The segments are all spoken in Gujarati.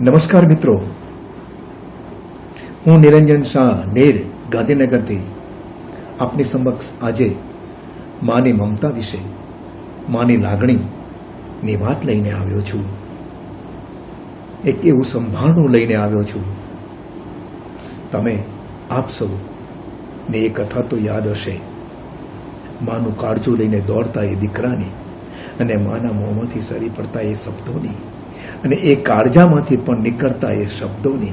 નમસ્કાર મિત્રો. હું નિરંજન શાહ, નેર, ગાંધીનગરથી. આપની સમક્ષ આજે માની મમતા વિશે, માની લાગણીની વાત લઈને આવ્યો છું. એક એવું સંભાળનું લઈને આવ્યો છું. તમે આપ સૌ ને એ કથા તો યાદ હશે. માનું કાળજું લઈને દોડતા એ દીકરાની અને માના મોંમાંથી સરી પડતા એ શબ્દોની અને એ કાળજામાંથી પણ નીકળતા એ શબ્દોની,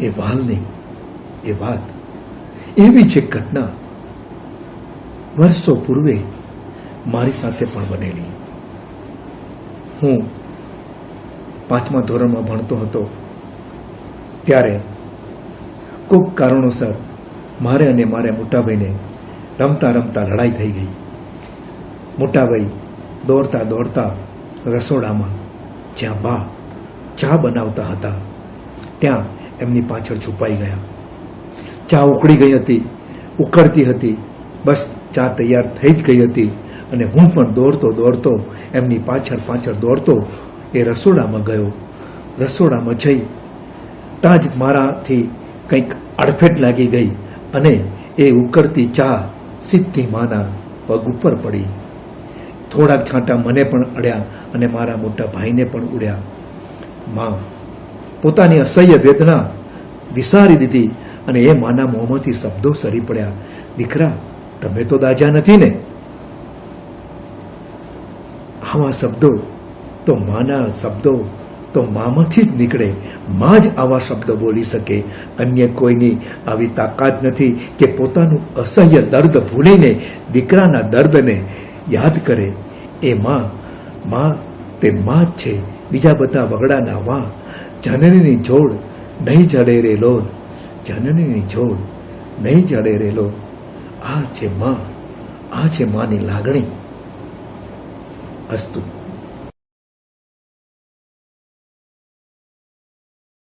એ વાલની, એ વાત, એવી છે ઘટના વર્ષો પૂર્વે મારી સાથે પણ બનેલી. હું પાંચમા ધોરણમાં ભણતો હતો. ત્યારે કોઈક કારણોસર મારે અને મારે મોટાભાઈને રમતા રમતા લડાઈ થઈ ગઈ. મોટાભાઈ દોડતા દોડતા રસોડામાં જ્યાં બા ચા બનાવતા હતા, ત્યાં એમની પાછળ છુપાઈ ગયા. ચા ઉકળી ગઈ હતી, ઉકળતી હતી, બસ ચા તૈયાર થઈ જ ગઈ હતી અને હું પણ દોડતો દોડતો એમની પાછળ પાછળ દોડતો એ રસોડામાં ગયો. રસોડામાં જઈ ત્યાં જ મારાથી કંઈક અડફેટ લાગી ગઈ અને એ ઉકળતી ચા સીધી માના પગ ઉપર પડી. થોડાક છાંટા મને પણ અડ્યા અને મારા મોટા ભાઈને પણ ઉડ્યા. માં પોતાની અસહ્ય વેદના વિસારી દીધી અને એ માના મોંમાંથી શબ્દો સરી પડ્યા. દીકરા, તમે તો દાજા નથી ને? આવા શબ્દો તો માના શબ્દો તો મામાંથી જ નીકળે. માં જ આવા શબ્દો બોલી શકે. અન્ય કોઈની આવી તાકાત નથી કે પોતાનું અસહ્ય દર્દ ભૂલીને, દીકરાના દર્દને યાદ કરે, એ માં માં તે માં જ છે, બીજા બધા વગડાના વા જનનીની જોડ નહીં જડે રે લોલ જનનીની જોડ નહીં જડે રે લોલ આ છે માં, આ છે માની લાગણી. અસ્તુ.